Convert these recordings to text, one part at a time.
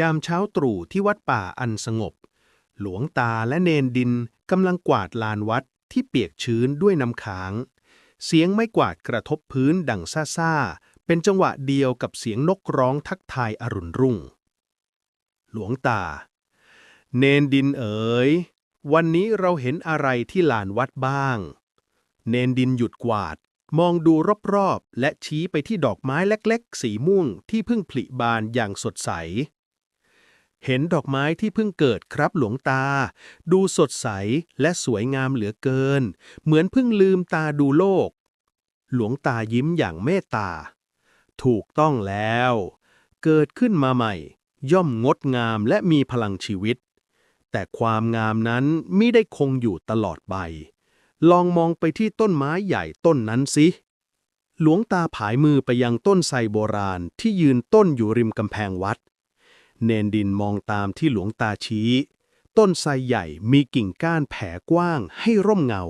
ยามเช้าตรู่ที่วัดป่าอันสงบ หลวงตาและเนนดินกำลังกวาดลานวัดที่เปียกชื้นด้วยน้ำค้าง เสียงไม้กวาดกระทบพื้นดังซ่าๆ เป็นจังหวะเดียวกับเสียงนกร้องทักทายอรุณรุ่ง หลวงตา เนนดินเอ๋ย วันนี้เราเห็นอะไรที่ลานวัดบ้าง เนนดินหยุดกวาด มองดูรอบๆ และชี้ไปที่ดอกไม้เล็กๆ สีม่วงที่เพิ่งผลิบานอย่างสดใส เห็นดอกไม้ที่เพิ่งเกิดครับหลวงตา ดูสดใสและสวยงามเหลือเกิน เหมือนเพิ่งลืมตาดูโลก หลวงตายิ้มอย่างเมตตา ถูกต้องแล้ว เกิดขึ้นมาใหม่ ย่อมงดงามและมีพลังชีวิต แต่ความงามนั้นไม่ได้คงอยู่ตลอดไป ลองมองไปที่ต้นไม้ใหญ่ต้นนั้นสิหลวงตาผายมือไปยังต้นไทรโบราณที่ยืนต้นอยู่ริมกำแพงวัด เนนดินมองตามที่หลวงตาชี้ ต้นไทรใหญ่มีกิ่งก้านแผ่กว้างให้ร่มเงา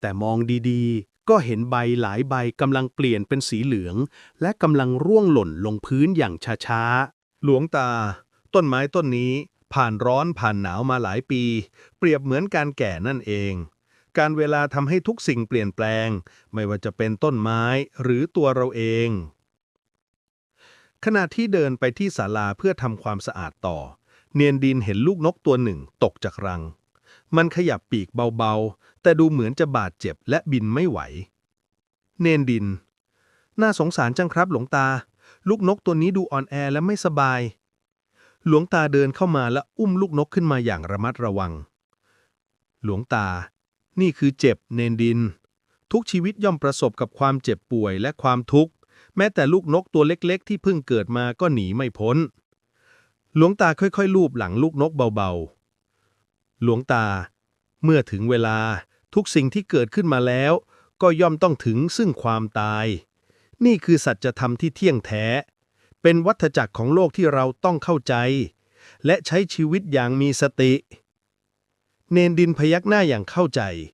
แต่มองดีๆ ก็เห็นใบหลายใบกำลังเปลี่ยนเป็นสีเหลือง และกำลังร่วงหล่นลงพื้นอย่างช้าๆ หลวงตา ต้นไม้ต้นนี้ผ่านร้อนผ่านหนาวมาหลายปี เปรียบเหมือนการแก่นั่นเอง การเวลาทำให้ทุกสิ่งเปลี่ยนแปลง ไม่ว่าจะเป็นต้นไม้หรือตัวเราเอง ขณะที่เดินไปที่ศาลาเพื่อทำความสะอาดต่อ เนียนดินเห็นลูกนกตัวหนึ่งตกจากรัง มันขยับปีกเบาๆ แต่ดูเหมือนจะบาดเจ็บและบินไม่ไหว เนียนดิน น่าสงสารจังครับหลวงตา ลูกนกตัวนี้ดูอ่อนแอและไม่สบาย หลวงตาเดินเข้ามาและอุ้มลูกนกขึ้นมาอย่างระมัดระวัง หลวงตา นี่คือเจ็บเนนดิน ทุกชีวิตย่อมประสบกับความเจ็บป่วยและความทุกข์ แม้แต่ลูกนกตัวเล็กๆ ที่เพิ่งเกิดมาก็หนีไม่พ้น หลวงตาค่อยๆ ลูบหลังลูกนกเบาๆ หลวงตา เมื่อถึงเวลาทุกสิ่งที่เกิดขึ้นมาแล้ว ก็ย่อมต้องถึงซึ่งความตาย นี่คือสัจธรรมที่เที่ยงแท้ เป็นวัฏจักรของโลกที่เราต้องเข้าใจ และใช้ชีวิตอย่างมีสติ เนนดินพยักหน้าอย่างเข้าใจ